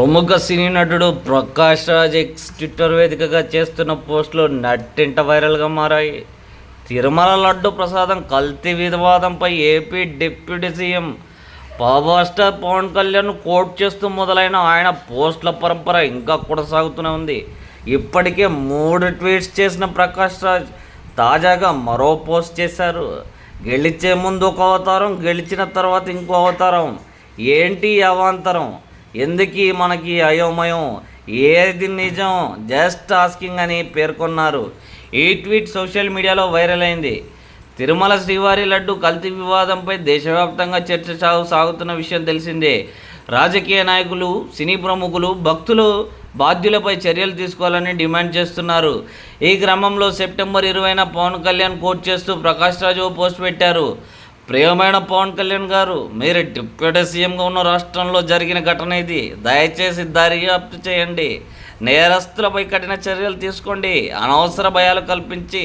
ప్రముఖ సినీ నటుడు Prakash Raj X Twitter వేదికగా చేస్తున్న పోస్టులు నట్టింట వైరల్గా మారాయి. తిరుమల లడ్డు ప్రసాదం కల్తీ వివాదంపై AP deputy CM power star Pawan Kalyan quote చేస్తూ మొదలైన ఆయన పోస్టుల పరంపర ఇంకా కొనసాగుతూనే ఉంది. ఇప్పటికే మూడు ట్వీట్స్ చేసిన ప్రకాష్ రాజ్ తాజాగా మరో పోస్ట్ చేశారు. గెలిచే ముందు ఒక అవతారం గెలిచిన తర్వాత ఇంకో అవతారం. ఏంటి అవాంతరం? ఎందుకు మనకి అయోమయం? ఏది నిజం? జస్ట్ ఆస్కింగ్ అని పేర్కొన్నారు. ఈ ట్వీట్ సోషల్ మీడియాలో వైరల్ అయింది. తిరుమల శ్రీవారి లడ్డు కల్తీ వివాదంపై దేశవ్యాప్తంగా చర్చ సాగు సాగుతున్న విషయం తెలిసిందే. రాజకీయ నాయకులు సినీ ప్రముఖులు భక్తులు బాధ్యులపై చర్యలు తీసుకోవాలని డిమాండ్ చేస్తున్నారు. ఈ క్రమంలో సెప్టెంబర్ ఇరవైన పవన్ కళ్యాణ్ కోట్ చేస్తూ ప్రకాష్ రాజు పోస్ట్ పెట్టారు. ప్రియమైన పవన్ కళ్యాణ్ గారు మీరు డిప్యూటీ సీఎంగా ఉన్న రాష్ట్రంలో జరిగిన ఘటన ఇది. దయచేసి దర్యాప్తు చేయండి. నేరస్తులపై కఠిన చర్యలు తీసుకోండి. అనవసర భయాలు కల్పించి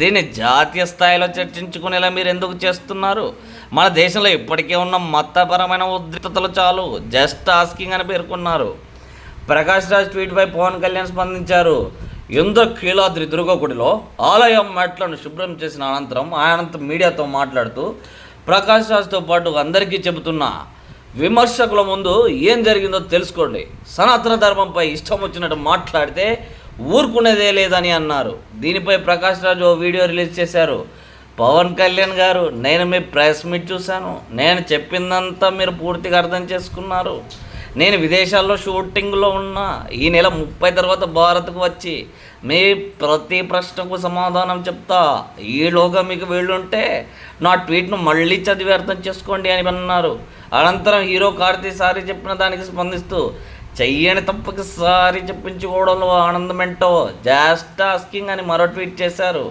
దీన్ని జాతీయ స్థాయిలో చర్చించుకునేలా మీరు ఎందుకు చేస్తున్నారు? మన దేశంలో ఇప్పటికే ఉన్న మతపరమైన ఉద్రిక్తతలు చాలు. జస్ట్ ఆస్కింగ్ అని పేర్కొన్నారు. ప్రకాష్ రాజ్ ట్వీట్పై పవన్ కళ్యాణ్ స్పందించారు. ఇంద్రకీలాద్రి దుర్గగుడిలో ఆలయం మెట్లను శుభ్రం చేసిన అనంతరం ఆయనంత మీడియాతో మాట్లాడుతూ ప్రకాష్ రాజ్తో పాటు అందరికీ చెబుతున్న విమర్శకుల ముందు ఏం జరిగిందో తెలుసుకోండి. సనాతన ధర్మంపై ఇష్టం వచ్చినట్టు మాట్లాడితే ఊరుకునేదే లేదని అన్నారు. దీనిపై ప్రకాష్ రాజు ఓ వీడియో రిలీజ్ చేశారు. పవన్ కళ్యాణ్ గారు నేను మీ ప్రెస్ మీట్ చూశాను. నేను చెప్పిందంతా మీరు పూర్తిగా అర్థం చేసుకున్నారు. నేను విదేశాల్లో షూటింగ్లో ఉన్నా ఈ నెల ముప్పై తర్వాత భారత్కు వచ్చి మీ ప్రతి ప్రశ్నకు సమాధానం చెప్తా. ఈలోగా మీకు వీళ్ళుంటే నా ట్వీట్ను మళ్ళీ చదివి అర్థం చేసుకోండి అని అన్నారు. అనంతరం హీరో కార్తీ సారి చెప్పిన దానికి స్పందిస్తూ చెయ్యని తప్పకి సారి చెప్పించుకోవడంలో ఆనందమేంటో జాస్ట్ ఆస్కింగ్ అని మరో ట్వీట్ చేశారు.